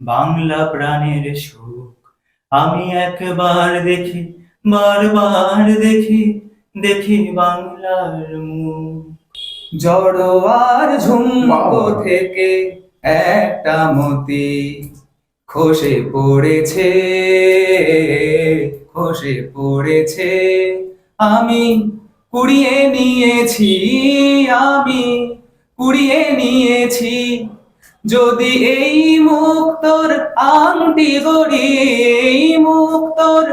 বাংলা প্রাণের সুখ আমি একবার দেখি বারবার দেখি দেখি বাংলার মুখ। জড়োয়ার ঝুমকো থেকে একটা মতি খসে পড়েছে খসে পড়েছে। আমি কুড়িয়ে নিয়েছি আমি কুড়িয়ে নিয়েছি যদি এই মুক্তর আংটি গড়ি এই মুক্তর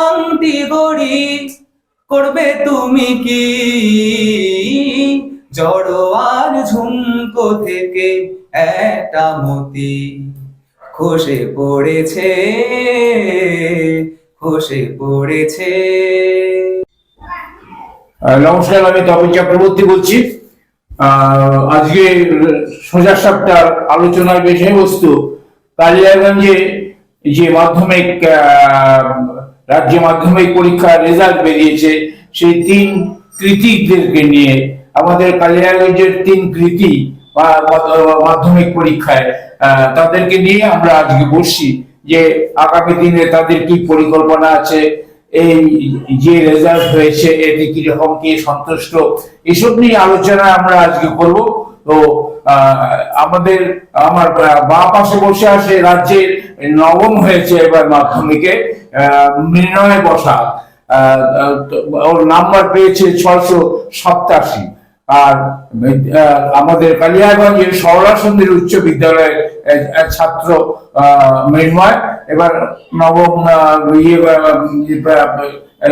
আংটি গড়ি করবে তুমি কি? জড়োয়ার ঝুমকো থেকে একটা মতি খসে পড়েছে খসে পড়েছে। নমস্কার, আমি তপন চক্রবর্তী বলছি। আজকে সোজা সাপটার আলোচনার বিষয়বস্তু কালিয়াগঞ্জে যে মাধ্যমিক রাজ্য মাধ্যমিক পরীক্ষার রেজাল্ট বেরিয়েছে, সেই তিন কৃতিকদেরকে নিয়ে আমাদের কালিয়াগঞ্জের তিন কৃতি বা মাধ্যমিক পরীক্ষায় তাদেরকে নিয়ে আমরা আজকে বসছি যে আগামী দিনে তাদের কি পরিকল্পনা আছে এই যে রেজাল্ট হয়েছে, এতে কীরকম কি সন্তুষ্ট? এসব নিয়ে আলোচনা আমরা আজকে করব। তো আমাদের, আমার বা পাশে বসে আসে রাজ্যের নবম হয়েছে এবার মাধ্যমিকে মৃণয় বসা ওর নাম্বার পেয়েছে ছয়শো সাতাশি। আর আমাদের কালিয়াগঞ্জের সরলা সুন্দরী উচ্চ বিদ্যালয়ের ছাত্র মৃন্ময়। এবার নবম আহ, ইয়ে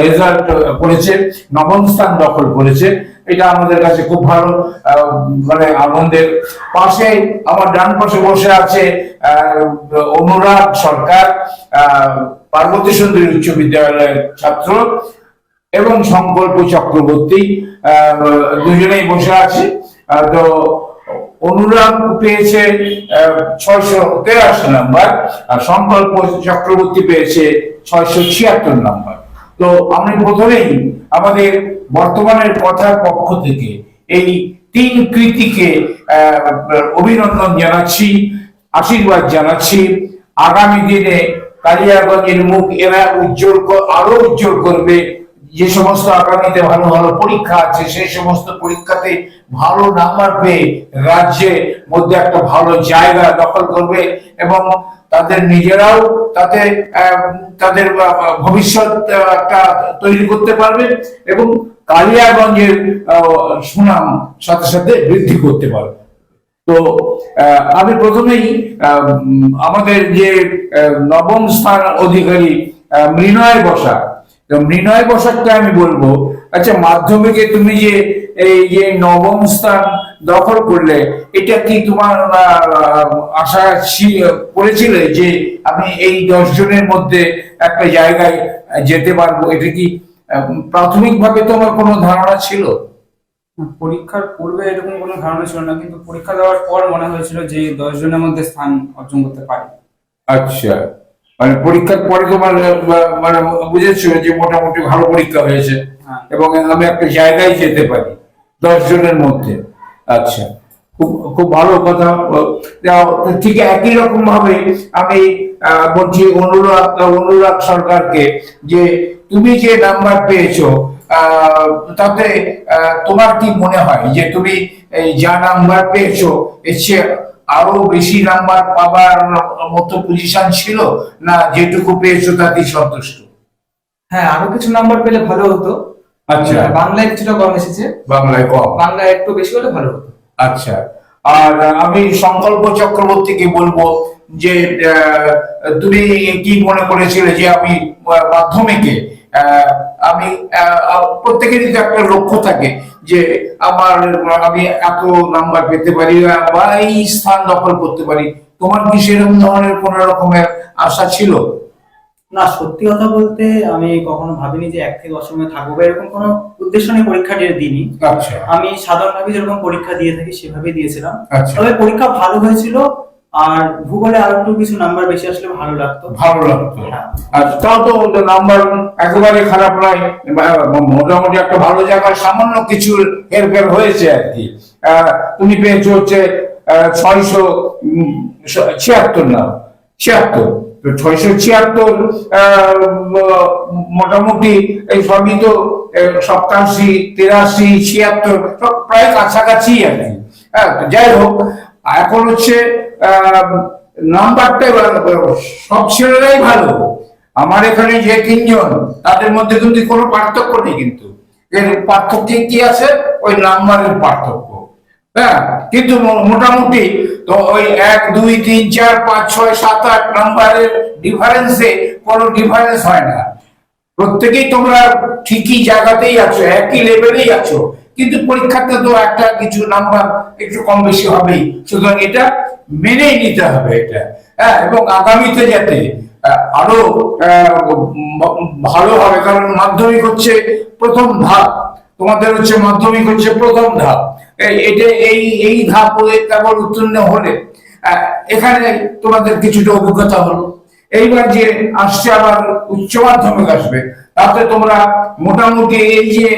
রেজাল্ট করেছে নবম স্থান দখল করেছে। এটা আমাদের কাছে খুব ভালো মানে আনন্দের। পাশে আমার ডান পাশে বসে আছে অনুরাগ সরকার পার্বতী সুন্দরী উচ্চ বিদ্যালয়ের ছাত্র। এবং সংকল্প চক্রবর্তী দুজনেই বসে আছে। তো অনুরাগ পেয়েছে ছয়শো তেরাশি নাম্বার, আর সংকল্প চক্রবর্তী পেয়েছে ছয়শো ছিয়াত্তর নাম্বার। তো আমি প্রথমেই আমাদের বর্তমানের কথার পক্ষ থেকে এই তিন কৃতিকে অভিনন্দন জানাচ্ছি, আশীর্বাদ জানাচ্ছি। আগামী দিনে কালিয়াগঞ্জের মুখ এরা উজ্জ্বল আরও উজ্জ্বল করবে। যে সমস্ত আগামীতে ভালো ভালো পরীক্ষা আছে, সেই সমস্ত পরীক্ষাতে ভালো নাম্বার পেয়ে রাজ্যের মধ্যে একটা ভালো জায়গা দখল করবে এবং তাদের নিজেরাও তাতে তাদের ভবিষ্যৎ একটা তৈরি করতে পারবে এবং কালিয়াগঞ্জের সুনাম সাথে সাথে বৃদ্ধি করতে পারবে। তো আমি প্রথমেই আমাদের যে নবম স্থান অধিকারী মৃণয় বসা মৃণয় বসাককে আমি বলব আচ্ছা মাধ্যমিকে তুমি যে এই যে নবম স্থান দখল করলে এটা কি তোমার আশা করেছিলে যে আমি এই দশ জনের মধ্যে একটা জায়গায় যেতে পারব? এটা কি প্রাথমিক ভাবে তোমার কোনো ধারণা ছিল? পরীক্ষার পূর্বে এরকম কোনো ধারণা ছিল না কিন্তু পরীক্ষা দেওয়ার পর মনে হয়েছিল যে দশ জনের মধ্যে স্থান অর্জন করতে পারি। আচ্ছা। মানে পরীক্ষার পরে তোমার মানে বুঝেছ যে মোটামুটি ভালো পরীক্ষা হয়েছে। হ্যাঁ। এবং আমি একটা জায়গায় যেতে পারি দশ জনের মধ্যে। আচ্ছা খুব খুব ভালো কথা। ঠিক একই রকম ভাবে আমি আহ, বলছি অনুরাগ অনুরাগ সরকারকে যে তুমি যে নাম্বার পেয়েছ আহ, তাতে তোমার কি মনে হয় যে তুমি যা নাম্বার পেয়েছ এর চেয়ে আরও বেশি নাম্বার পাবার মতো পজিশন ছিল না যেটুকু পেয়েছ তাতেই সন্তুষ্ট। হ্যাঁ আরও কিছু নাম্বার পেলে ভালো হতো। আচ্ছা। বাংলায় কিছুটা কম এসেছে। বাংলায় কম? বাংলায় একটু বেশি হলে ভালো হতো। আচ্ছা। আর আমি সংকল্প চক্রবর্তীকে বলব যে তুমি কি মনে করেছিলে যে আমি মাধ্যমিকে আহ, আমি প্রত্যেকেরই তো একটা লক্ষ্য থাকে। যে আমার আমি এত নাম্বার পেতে পারি বা এই স্থান দখল করতে পারি তোমার কি সেরকম ধরনের কোন রকমের আশা ছিল? না সত্যি কথা বলতে আমি কখনো ভাবিনি যে এক থেকে অসময়ে থাকব বা এরকম কোনো উদ্দেশ্য নিয়ে পরীক্ষা দিইনি। আচ্ছা। আমি সাধারণভাবে যেরকম পরীক্ষা দিয়ে থাকি সেভাবেই দিয়েছিলাম। আচ্ছা। তবে পরীক্ষা ভালো হয়েছিল আর ভূগোলে আরও একটু কিছু নাম্বার বেশি আসলে ভালো লাগতো। ভালো লাগতো। হ্যাঁ। আচ্ছা তাও তো নাম্বার একেবারে খারাপ নয় মোটামুটি একটা ভালো জায়গায় সামান্য কিছু হেরফের হয়েছে আর কি। তুমি পেয়েছ হচ্ছে ছয়শো ছিয়াত্তর না ছিয়াত্তর। তো ছয়শো ছিয়াত্তর মোটামুটি এই সবই তো সপ্তাশি তিরাশি ছিয়াত্তর সব প্রায় কাছাকাছি আর কি। হ্যাঁ যাই হোক এখন হচ্ছে আহ, নাম্বারটা এবার সব ছেলেরাই ভালো। আমার এখানে যে তিনজন তাদের মধ্যে কিন্তু কোনো পার্থক্য নেই কিন্তু। এর পার্থক্য কি আছে? ওই নাম্বারের পার্থক্য। হ্যাঁ কিন্তু মোটামুটি তো ওই এক দুই তিন চার পাঁচ ছয় সাত আট নাম্বারের ডিফারেন্সে কোনো ডিফারেন্স হয় না। প্রত্যেকেই তোমরা ঠিকই জায়গাতেই আছো একই লেভেলেই আছো। কিন্তু পরীক্ষাতে তো একটা কিছু নাম্বার একটু কম বেশি হবেই। সুতরাং এটা মেনেই নিতে হবে এটা। হ্যাঁ এবং আগামীতে যাতে আরও ভালো হবে, কারণ মাধ্যমিক হচ্ছে প্রথম ধাপ। তোমাদের হচ্ছে মাধ্যমিক হচ্ছে প্রথম ধাপ। এটা, এই এই ধাপ কেবল উত্তীর্ণ হলে এখানে তোমাদের কিছুটা অভিজ্ঞতা হলো। এইবার যে আসছে আবার উচ্চ মাধ্যমিক আসবে। তাতে তোমরা মোটামুটি এই যে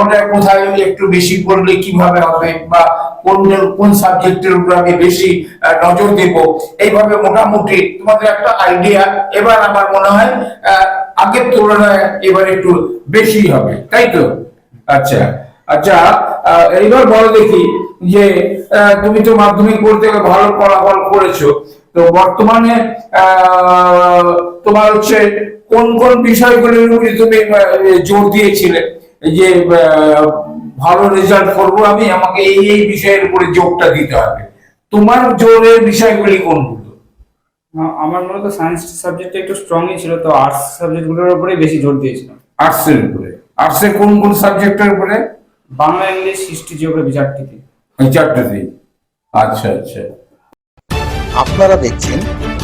ওটা কোথায় একটু বেশি পড়লে কীভাবে হবে বা কোন কোন সাবজেক্টের উপর আমি বেশি নজর দেব। এইভাবে মোটামুটি তোমাদের একটা আইডিয়া এবার আমার মনে হয় আগের তুলনায় এবার একটু বেশি হবে। তাই তো? আচ্ছা। আচ্ছা এইবার বলো দেখি যে তুমি তো মাধ্যমিক পড়তে ভালো ফলাফল করেছ। তো বর্তমানে তোমার হচ্ছে কোন কোন বিষয়গুলির উপরে তুমি জোর দিয়েছিলে? যে ভালো রেজাল্ট করব আমি আমাকে এই এই বিষয়ের উপরে জোরটা দিতে হবে। তোমার জোরের বিষয়গুলি কোনগুলো? আমার মূলত সায়েন্স সাবজেক্টটা একটু স্ট্রংই ছিল তো আর্টস সাবজেক্টগুলোর উপরেই বেশি জোর দিয়েছিলাম। আর্টসের উপরে? আর্টসের কোন কোন সাবজেক্টের উপরে? বাংলা ইংলিশ হিস্ট্রি জিওগ্রাফি চারটিতে এই আচ্ছা আচ্ছা। আপনারা দেখছেন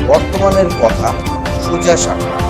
বর্তমানের কথা সোজা সাপটা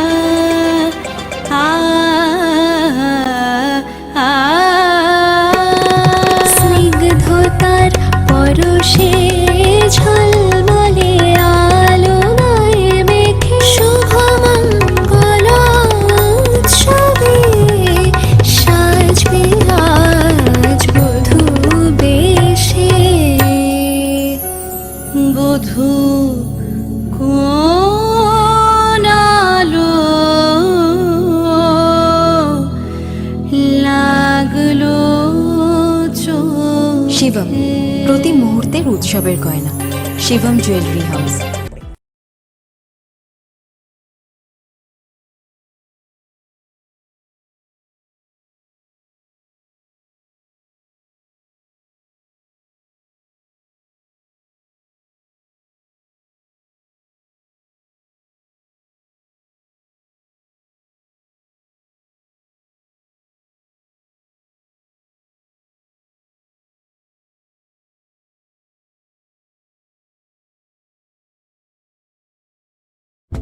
心。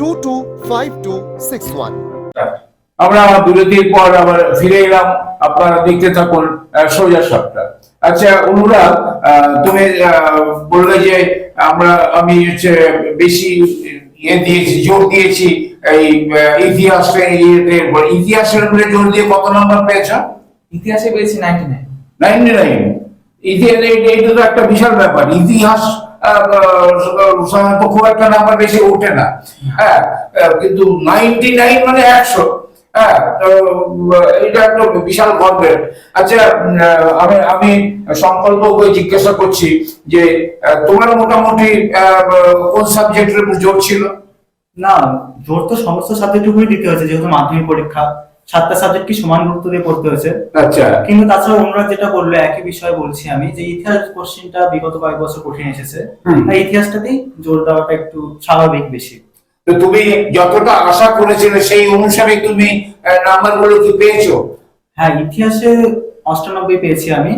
two two five two six one আমরা বিরতির পর আবার ফিরে এলাম। আপনারা দেখতে থাকুন সোজা সাপটা আচ্ছা অনুরাগ আহ, তুমি আহ, বললে যে আমরা আমি হচ্ছে বেশি ইয়ে দিয়েছি জোর দিয়েছি এই ইতিহাসে ইয়েতে। ইতিহাসের উপরে জোর দিয়ে কত নম্বর পেয়েছ? ইতিহাসে পেয়েছি নাইনটি নাইন নাইনটি নাইন ইতিহাস এইটা তো একটা বিশাল ব্যাপার। ইতিহাস সাধারণত খুব একটা নাম্বার বেশি ওঠে না। হ্যাঁ কিন্তু নাইনটি নাইন মানে একশো। হ্যাঁ এটা একটা বিশাল গর্বের। আচ্ছা আমি আমি সংকল্পকে জিজ্ঞাসা করছি যে তোমার মোটামুটি কোন সাবজেক্টের উপর জোর ছিল? না, জোর তো সমস্ত সাবজেক্টের উপরই দিতে হয়েছে, যেহেতু মাধ্যমিক পরীক্ষা। সাতটা সাবজেক্টকে সমান গুরুত্ব দিয়ে পড়তে হয়েছে? আচ্ছা। কিন্তু তাছাড়া অনুরাগ যেটা বলল একই বিষয় বলছি আমি যে ইতিহাস কোশ্চেনটা বিগত কয়েক বছর কঠিন এসেছে। তাই ইতিহাসটাতেই জোর দেওয়াটা একটু স্বাভাবিক বেশি। তো তুমি যতটা আশা করেছিলে সেই অনুসারে তুমি নাম্বারগুলো কি পেয়েছ? হ্যাঁ ইতিহাসে অষ্টানব্বই পেয়েছি আমি।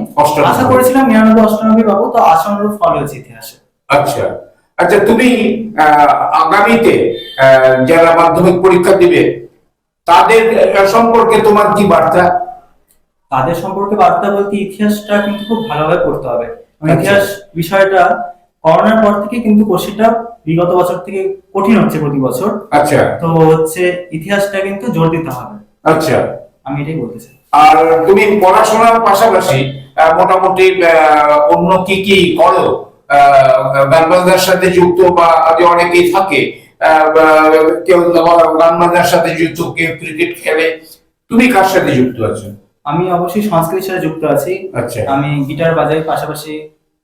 আশা করেছিলাম নিরানব্বই অষ্টানব্বই পাবো তো আশানুরূপ ফল হয়েছে ইতিহাসে। আচ্ছা। আচ্ছা তুমি আগামীতে যারা মাধ্যমিক পরীক্ষা দিবে তাদের সম্পর্কে তোমার কি বার্তা? তাদের সম্পর্কে বার্তা বলতে ইতিহাসটা কিন্তু খুব ভালোভাবে পড়তে হবে। আচ্ছা। ইতিহাস বিষয়টা করোনার পর থেকে কিন্তু কোশ্চেনটা বিগত বছর থেকে কঠিন হচ্ছে প্রতি বছর। আচ্ছা। তো হচ্ছে ইতিহাসটা কিন্তু জোর দিতে হবে। আচ্ছা। আমি এটাই বলতে চাই। আর তুমি পড়াশোনার পাশাপাশি মোটামুটি অন্য কি কি করো? আহ, গান সাথে যুক্ত বা অনেকেই থাকে। কেউ গান বাজনার সাথে যুক্ত কেউ ক্রিকেট খেলে। তুমি কার সাথে যুক্ত আছো? আমি অবশ্যই সংস্কৃতির সাথে যুক্ত আছি। আচ্ছা। আমি গিটার বাজাই পাশাপাশি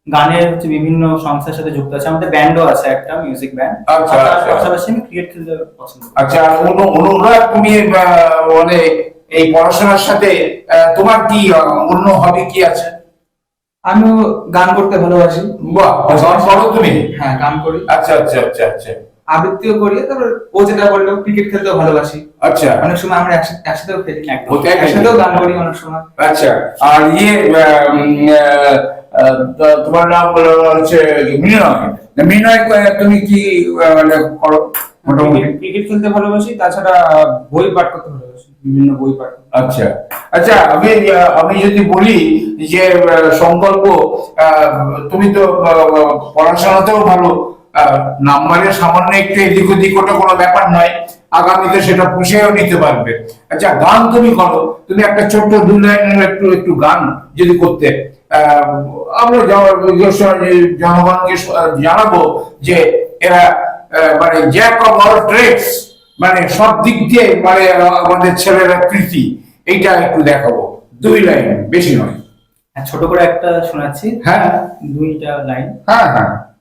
গানের হচ্ছে বিভিন্ন সংস্থার সাথে যুক্ত আছে। আমাদের ব্যান্ডও আছে একটা মিউজিক ব্যান্ড আচ্ছা, আচ্ছা। পাশাপাশি আমি ক্রিকেট খেলতে পছন্দ আচ্ছা অনুরাগ তুমি মানে এই পড়াশোনার সাথে তোমার কি অন্য হবি কি আছে? আমিও গান করতে ভালোবাসি। বাহ গান করো তুমি? হ্যাঁ গান করি। আচ্ছা আচ্ছা আচ্ছা আচ্ছা। আবৃত্তিও করি তারপর ও যেটা বলল ক্রিকেট খেলতেও ভালোবাসি। আচ্ছা। অনেক সময় আমরা একসাথে একসাথেও খেলি। একসাথেও গান করি অনেক সময়। আচ্ছা। আর ইয়ে তোমার নাম বলো হচ্ছে মিনয়। আহ, তুমি কি মানে করো? মোটামুটি। ক্রিকেট খেলতে ভালোবাসি তাছাড়া বই পাঠ করতে ভালোবাসি বিভিন্ন বই পাঠ আচ্ছা। আচ্ছা আমি আমি যদি বলি যে সংকল্প আহ, তুমি তো পড়াশোনাতেও ভালো নাম্বারের সামান্য একটু এদিক ওদিক ওটা কোনো ব্যাপার নয়। আগামীতে সেটা পুষেও নিতে পারবে। আচ্ছা গান তুমি করো। তুমি একটা ছোট্ট দু লাইনের একটু একটু গান যদি করতে। আমরা জনগণকে জানাব যে এরা মানে জ্যাক অফ অল ট্রেডস মানে সব দিক দিয়ে মানে আমাদের ছেলেরা কৃতি। এইটা একটু দেখাবো। দুই লাইন বেশি নয়। হ্যাঁ, ছোট করে একটা শোনাচ্ছি। হ্যাঁ। দুইটা লাইন। হ্যাঁ হ্যাঁ।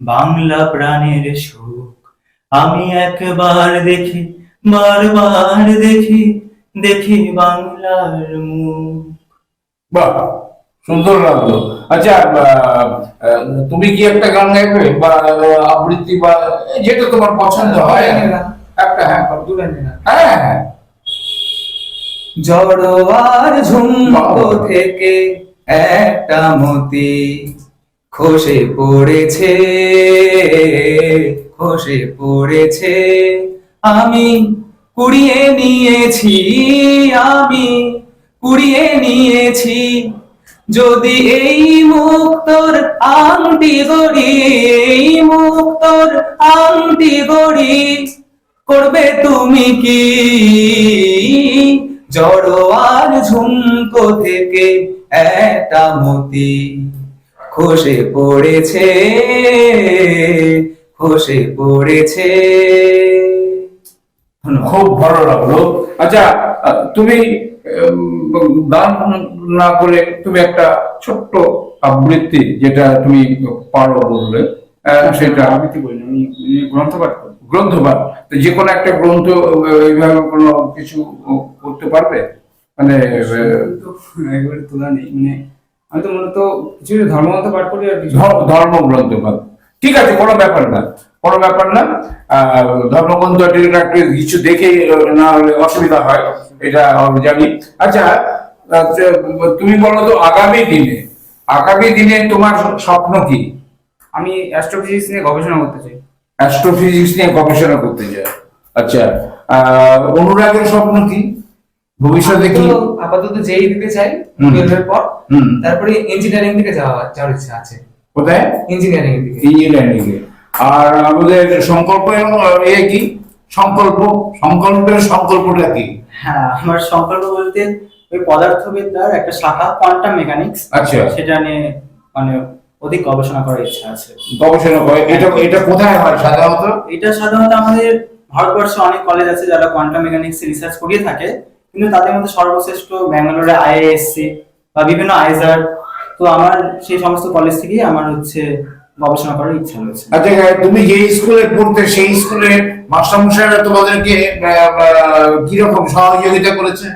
বাংলা প্রাণের সুখ আমি একবার দেখি বারবার দেখি দেখি বাংলার মুখ। বাহ সুন্দর লাগল। আচ্ছা তুমি কি একটা গান গাইবে? বা আবৃত্তি বা যেটা তোমার পছন্দ হয় একটা হ্যাঁ। দু হ্যাঁ হ্যাঁ জড়োয়ার ঝুমকো থেকে একটা মতি খসে পড়েছে খসে পড়েছে। আমি কুড়িয়ে নিয়েছি, আমি কুড়িয়ে নিয়েছি। যদি এই মুক্তর আংটি গড়ি, এই মুক্তর আংটি গড়ি, করবে তুমি কি? জড়োয়ার ঝুমকো থেকে একটা মতি। খসে পড়েছে খসে পড়েছে। খুব ভালো লাগল। আচ্ছা তুমি গান না করে তুমি একটা ছোট্ট আবৃত্তি যেটা তুমি পারো বললে আহ, সেটা আবৃত্তি বলিনি আমি গ্রন্থ পাঠ করি। গ্রন্থপাঠ। তো যে কোনো একটা গ্রন্থ এইভাবে কোনো কিছু করতে পারবে? মানে তো একেবারে তোলা নেই। মানে আমি তো মূলত কিছু ধর্মগ্রন্থ পাঠ করি আর কিছু ধর- ধর্মগ্রন্থপাঠ ঠিক আছে কোনো ব্যাপার না। কোনো ব্যাপার না। ধর্মগ্রন্থ একটু কিছু দেখে না হলে অসুবিধা হয় এটা আমি জানি। আচ্ছা আচ্ছা, তুমি বলো তো আগামী দিনে আগামী দিনে তোমার স্বপ্ন কি? আমি অ্যাস্ট্রোফিজিক্স নিয়ে গবেষণা করতে চাই। অ্যাস্ট্রোফিজিক্স নিয়ে গবেষণা করতে চাই। আচ্ছা আহ, অনুরাগের স্বপ্ন কি? ভবিষ্যতে কি? আপাতত যেই দিতে চাই। টুয়েলভের পর হুম। তারপরে ইঞ্জিনিয়ারিং দিকে যাওয়া যাওয়ার ইচ্ছা আছে। কোথায়? ইঞ্জিনিয়ারিং দিকে। ইঞ্জিনিয়ারিং এ। আর আমাদের সংকল্প এবং এ কি? সংকল্প? সংকল্পের সংকল্পটা কি? হ্যাঁ আমার সংকল্প বলতে ওই পদার্থবিদ্যার একটা শাখা কোয়ান্টাম মেকানিক্স আচ্ছা। সেটা নিয়ে মানে অধিক গবেষণা করার ইচ্ছা আছে। গবেষণা করে এটা এটা কোথায় হয় সাধারণত? এটা সাধারণত আমাদের ভারতবর্ষে অনেক কলেজ আছে যারা কোয়ান্টাম মেকানিক্স রিসার্চ করিয়ে থাকে। কিন্তু তাদের মধ্যে সর্বশ্রেষ্ঠ ব্যাঙ্গালোরে আইআইএসসি বা বিভিন্ন আইজার তো আমার সেই সমস্ত কলেজ থেকেই আমার হচ্ছে গবেষণা করার ইচ্ছা রয়েছে। আচ্ছা তুমি যে স্কুলে পড়তে সেই স্কুলে মাস্টারমশাইরা তোমাদেরকে কীরকম সহযোগিতা করেছে?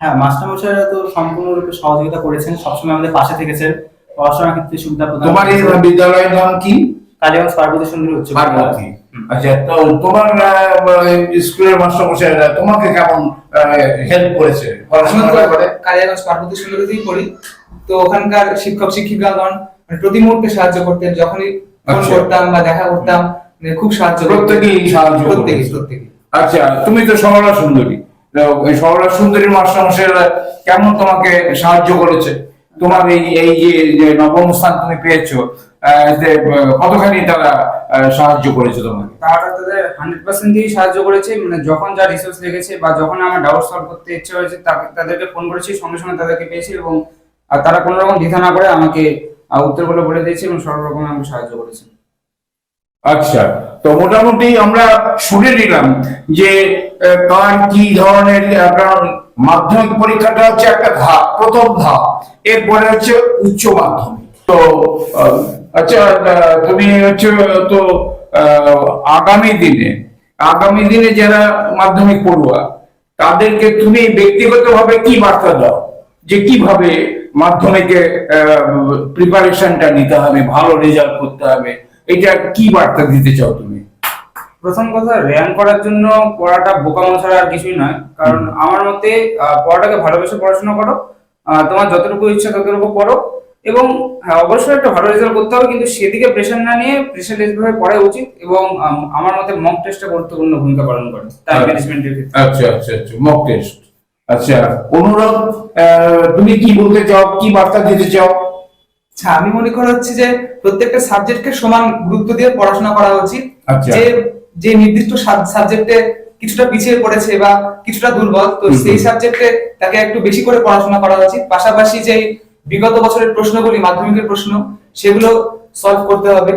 হ্যাঁ মাস্টারমশাইরা তো সম্পূর্ণরূপে সহযোগিতা করেছেন সবসময় আমাদের পাশে থেকেছেন। পড়াশোনার ক্ষেত্রে সুবিধা প্রদান তোমার। বিদ্যালয়ের নাম কি? কালীগঞ্জ পার্বতী সুন্দরী উচ্চ বিদ্যালয়। পার্বতী। আচ্ছা তো তোমার স্কুলের মাস্টারমশাইরা তোমাকে কেমন হেল্প করেছে? করে? কালিয়াগঞ্জ পার্বতী সুন্দরীতেই পড়ি। তো ওখানকার শিক্ষক শিক্ষিকাগণ মানে প্রতি মুহূর্তে সাহায্য করতেন যখনই ফোন আচ্ছা। করতাম বা দেখা করতাম মানে খুব সাহায্য। প্রত্যেকেই সাহায্য প্রত্যেকেই করেছে। প্রত্যেকেই। আচ্ছা তুমি তো সরলা সুন্দরী। সরলা সুন্দরী মাস্টারমশাইরা কেমন তোমাকে সাহায্য করেছে? তোমার এই এই যে নবম স্থান তুমি পেয়েছ যে, কতখানি তারা সাহায্য করেছে তোমাকে? তারা তাদের হান্ড্রেড পার্সেন্ট দিয়েই সাহায্য করেছে মানে যখন যা রিসোর্স লেগেছে বা যখন আমার ডাউট সলভ করতে ইচ্ছে হয়েছে তাদেরকে ফোন করেছি সঙ্গে সঙ্গে তাদেরকে পেয়েছি এবং আর তারা কোনো রকম দ্বিধা না করে আমাকে উত্তরগুলো বলে দিয়েছে এবং সব রকম আমাকে সাহায্য করেছে। আচ্ছা তো মোটামুটি আমরা শুনে নিলাম যে কার কি ধরনের কারণ মাধ্যমিক পরীক্ষাটা হচ্ছে একটা ধাপ প্রথম ধাপ এরপরে হচ্ছে উচ্চ মাধ্যমিক। তো আচ্ছা তুমি হচ্ছে তো আগামী দিনে আগামী দিনে যারা মাধ্যমিক পড়ুয়া তাদেরকে তুমি ব্যক্তিগতভাবে কি বার্তা দাও? যে কীভাবে মাধ্যমিকে প্রিপারেশনটা নিতে হবে ভালো রেজাল্ট করতে হবে এটা কি বার্তা দিতে চাও তুমি? প্রথম কথা র্যাঙ্ক করার জন্য পড়াটা বোকামো ছাড়া আর কিছুই নয়। কারণ আমার মতে পড়াটাকে ভালোবেসে পড়াশোনা করো। তোমার যতটুকু ইচ্ছা ততটুকু পড়ো। এবং হ্যাঁ অবশ্যই একটা ভালো রেজাল্ট করতে হবে কিন্তু সেদিকে প্রেশার না নিয়ে প্রেশার ভাবে পড়া উচিত এবং আমার মতে মক টেস্টটা গুরুত্বপূর্ণ ভূমিকা পালন করে টাইম আচ্ছা। ম্যানেজমেন্টের ক্ষেত্রে। আচ্ছা আচ্ছা আচ্ছা মক টেস্ট আচ্ছা অনুরোধ আহ, তুমি কি বলতে চাও? কি বার্তা দিতে চাও? আচ্ছা আমি মনে করা হচ্ছে যে প্রত্যেকটা সাবজেক্টকে সমান গুরুত্ব দিয়ে পড়াশোনা করা উচিত। আচ্ছা। যে যে নির্দিষ্ট সাবজেক্টে কিছুটা পিছিয়ে পড়েছে বা কিছুটা দুর্বল তো সেই সাবজেক্টে তাকে একটু বেশি করে পড়াশোনা করা উচিত। পাশাপাশি যে বিগত বছরের প্রশ্নগুলি মাধ্যমিকের প্রশ্ন সেগুলো সলভ করতে হবে।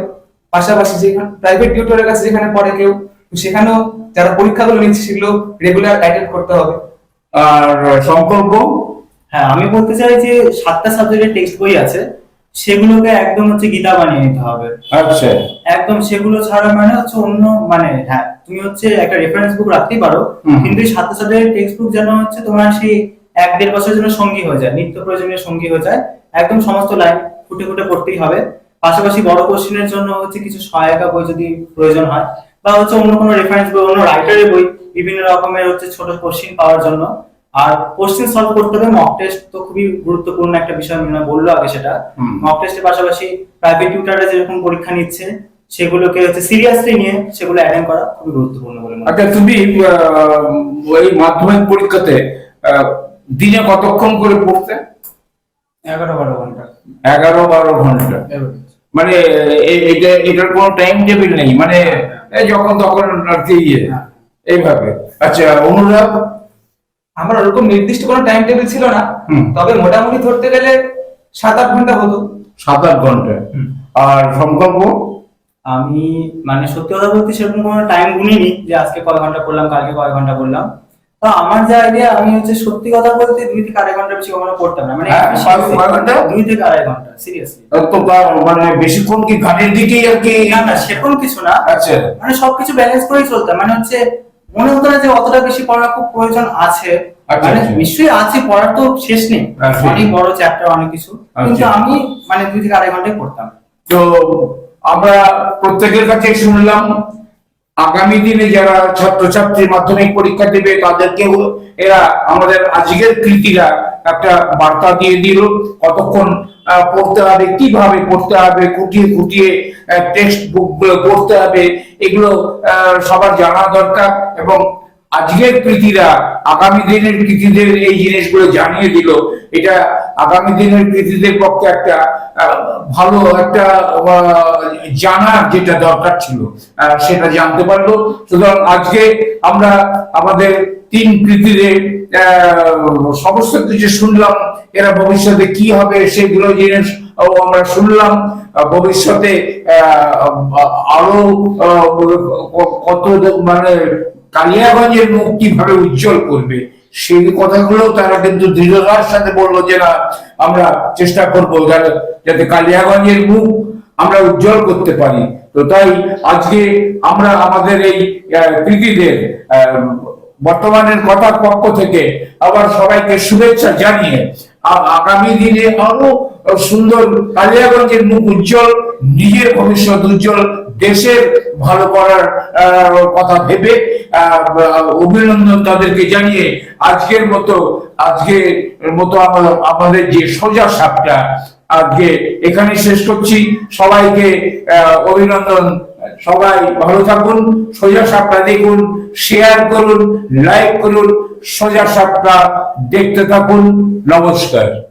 পাশাপাশি যেখানে প্রাইভেট টিউটরের কাছে যেখানে পড়ে কেউ তো সেখানেও যারা পরীক্ষাগুলো নিচ্ছে সেগুলো রেগুলার অ্যাটেন্ড করতে হবে। আর সংকল্প? হ্যাঁ আমি বলতে চাই যে সাতটা সাবজেক্টের টেক্সট বই আছে সেগুলোকে একদম হচ্ছে গীতা বানিয়ে নিতে হবে। আচ্ছা। একদম সেগুলো ছাড়া মানে হচ্ছে অন্য মানে হ্যাঁ তুমি হচ্ছে একটা রেফারেন্স বুক রাখতেই পারো কিন্তু সাতটা সাবজেক্টের টেক্সট বুক যেন হচ্ছে তোমার সেই এক দেড় বছরের জন্য সঙ্গী হয়ে যায় নিত্য প্রয়োজনীয় সঙ্গী হয়ে যায় একদম সমস্ত লাইন ফুটে ফুটে পড়তেই হবে পাশাপাশি বড় কোশ্চেনের জন্য হচ্ছে কিছু সহায়িকা বই যদি প্রয়োজন হয় বা হচ্ছে অন্য কোনো রেফারেন্স বই অন্য রাইটারের বই বিভিন্ন রকমের হচ্ছে ছোট কোশ্চিন পাওয়ার জন্য আর কোশ্চেন সলভ করতে হবে মক টেস্ট তো খুবই গুরুত্বপূর্ণ একটা বিষয় মিনা বলল আগে সেটা। মক টেস্টের পাশাপাশি প্রাইভেট টিউটাররা যেরকম পরীক্ষা নিচ্ছে সেগুলোকে হচ্ছে সিরিয়াসলি নিয়ে সেগুলো অ্যাটেন্ড করা খুবই গুরুত্বপূর্ণ বলে মনে হয়। আচ্ছা তুমি ওই মাধ্যমিক পরীক্ষাতে দিনে কতক্ষণ করে পড়তে? এগারো বারো ঘণ্টা। এগারো বারো ঘণ্টা। মানে এটা এটার কোনো টাইম টেবিল নেই। মানে এই যখন তখন আর কি ইয়ে। হ্যাঁ। এইভাবে। আচ্ছা অনুরাগ? আমার ওরকম নির্দিষ্ট কোনো টাইম টেবিল ছিল না। তবে মোটামুটি ধরতে গেলে সাত আট ঘণ্টা হতো। সাত আট ঘণ্টা আর সংকল্প? আমি মানে সত্যি কথা বলতে সেরকম কোনো টাইম গুনিনি যে আজকে কয় ঘণ্টা করলাম কালকে কয় ঘণ্টা পড়লাম। তো আমার যা আইডিয়া আমি হচ্ছে সত্যি কথা বলতে দুই থেকে আড়াই ঘণ্টা বেশি কখনো পড়তাম না। মানে হ্যাঁ? দুই থেকে আড়াই ঘণ্টা সিরিয়াসলি তো মানে বেশিক্ষণ কি ঘাটের দিকেই আর কি? না না সেরকম কিছু না। আচ্ছা। মানে সবকিছু ব্যালেন্স করেই চলতাম। মানে হচ্ছে মনে হতো না যে অতটা বেশি পড়ার খুব প্রয়োজন আছে। আচ্ছা, মানে আচ্ছা। নিশ্চয়ই আছে পড়ার তো শেষ নেই। আচ্ছা। অনেক বড় চ্যাপ্টার অনেক কিছু। কিন্তু। আমি মানে দুই থেকে আড়াই ঘন্টায় পড়তাম। তো আমরা প্রত্যেকের কাছে শুনলাম আগামী দিনে যারা ছাত্রছাত্রী মাধ্যমিক পরীক্ষা দেবে, তাদেরকেও এরা আমাদের আজকের কৃতিরা একটা বার্তা দিয়ে দিল। কতক্ষণ পড়তে হবে, কীভাবে পড়তে হবে কুটিয়ে কুটিয়ে টেক্সট বুক পড়তে হবে, এগুলো সবার জানা দরকার এবং আজকের কৃতিরা আগামী দিনের কৃতিদের এই জিনিসগুলো জানিয়ে দিল। এটা আগামী দিনের কৃতিদের পক্ষে একটা ভালো একটা জানার যেটা দরকার ছিল সেটা জানতে পারল। সুতরাং আজকে আমরা আমাদের তিন কৃতিদের সমস্ত কিছু শুনলাম, এরা ভবিষ্যতে কি হবে সেগুলো জিনিস আমরা শুনলাম। ভবিষ্যতে আরও কত মানে কালিয়াগঞ্জের মুখ কীভাবে উজ্জ্বল করবে? সেই কথাগুলো তারা কিন্তু দৃঢ়তার সাথে বলল যে না আমরা চেষ্টা করব যাতে কালিয়াগঞ্জের মুখ আমরা উজ্জ্বল করতে পারি। তো তাই আজকে আমরা আমাদের এই আহ, বর্তমানের কথার পক্ষ থেকে আবার সবাইকে শুভেচ্ছা জানিয়ে আগামী দিনে আরও সুন্দর কালিয়াগঞ্জের মুখ উজ্জ্বল নিজের ভবিষ্যৎ উজ্জ্বল দেশের ভালো করার কথা ভেবে অভিনন্দন তাদেরকে জানিয়ে আজকের মতো আজকের মতো আমা- আমাদের যে সোজা সাপটা আজকে এখানে শেষ করছি। সবাইকে অভিনন্দন। সবাই ভালো থাকুন, সোজা সাপটা দেখুন শেয়ার করুন লাইক করুন, সোজা সাপটা দেখতে থাকুন। নমস্কার।